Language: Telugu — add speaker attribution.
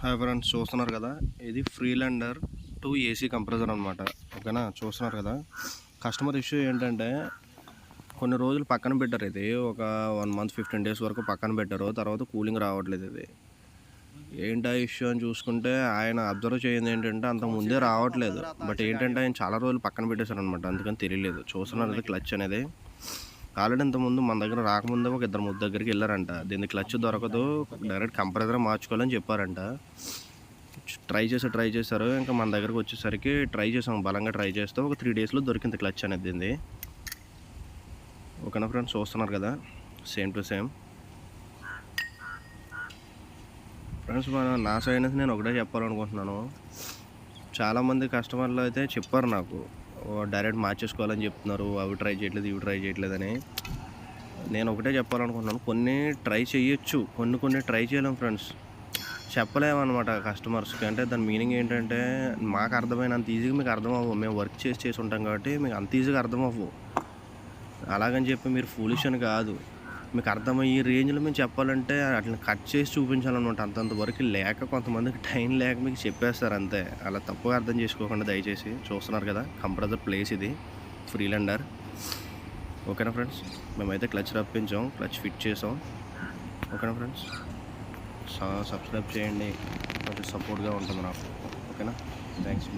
Speaker 1: హాయ్ ఫ్రెండ్స్ చూస్తున్నారు కదా ఇది ఫ్రీలాండర్ టూ ఏసీ కంప్రెసర్ అనమాట ఓకేనా చూస్తున్నారు కదా. కస్టమర్ ఇష్యూ ఏంటంటే కొన్ని రోజులు పక్కన పెట్టారు ఇది. ఒక వన్ మంత్ ఫిఫ్టీన్ డేస్ వరకు పక్కన పెట్టారు. తర్వాత కూలింగ్ రావట్లేదు ఇది. ఏంటా ఇష్యూ అని చూసుకుంటే ఆయన అబ్జర్వ్ చేయింది ఏంటంటే అంత ముందే రావట్లేదు. బట్ ఏంటంటే ఆయన చాలా రోజులు పక్కన పెట్టేశారు అనమాట అందుకని తెలియలేదు. చూస్తున్నారు క్లచ్ అనేది. ఆల్రెడీ ఇంతకుముందు మన దగ్గర రాకముందే ఒక ఇద్దరు ముద్దు దగ్గరికి వెళ్ళారంట. దీని క్లచ్ దొరకదు డైరెక్ట్ కంప్రెసర్ మార్చుకోవాలని చెప్పారంట. ట్రై చేసి ట్రై చేశారు. ఇంకా మన దగ్గరకు వచ్చేసరికి ట్రై చేసాం బలంగా ట్రై చేస్తే ఒక త్రీ డేస్లో దొరికింది క్లచ్ అనేది దీన్ని ఓకేనా ఫ్రెండ్స్? చూస్తున్నారు కదా? Same to same. ఫ్రెండ్స్ మన నా సైడ్ నేను ఒకటే చెప్పాలనుకుంటున్నాను. చాలామంది కస్టమర్లు అయితే చెప్పారు నాకు. డైరెక్ట్ మార్చేసుకోవాలని చెప్తున్నారు. అవి ట్రై చేయట్లేదు ఇవి ట్రై చేయట్లేదని. నేను ఒకటే చెప్పాలనుకుంటున్నాను. కొన్ని ట్రై చేయొచ్చు. కొన్ని కొన్ని ట్రై చేయలేం ఫ్రెండ్స్. చెప్పలేమన్నమాట కస్టమర్స్కి. అంటే దాని మీనింగ్ ఏంటంటే మాకు అర్థమైనంత ఈజీగా మీకు అర్థం అవ్వవు మేము వర్క్ చేసి చేసి ఉంటాం కాబట్టి మీకు అంత ఈజీగా అర్థం అవ్వు అలాగని చెప్పి మీరు ఫూలిష్ అని కాదు. మీకు అర్థమయ్యే రేంజ్లో మేము చెప్పాలంటే అట్లా కట్ చేసి చూపించాలన్నమాట అంతంత వరకు లేక కొంతమందికి టైం లేక మీకు చెప్పేస్తారు అంతే. అలా తప్పుగా అర్థం చేసుకోకుండా దయచేసి చూస్తున్నారు కదా కంప్రెసర్ ప్లేస్ ఇది ఫ్రీలాండర్. ఓకేనా ఫ్రెండ్స్? మేమైతే క్లచ్ రప్పించాం క్లచ్ ఫిట్ చేసాం. ఓకేనా ఫ్రెండ్స్? సబ్స్క్రైబ్ చేయండి కొంచెం సపోర్ట్గా ఉంటుంది నాకు. ఓకేనా? Thanks bye.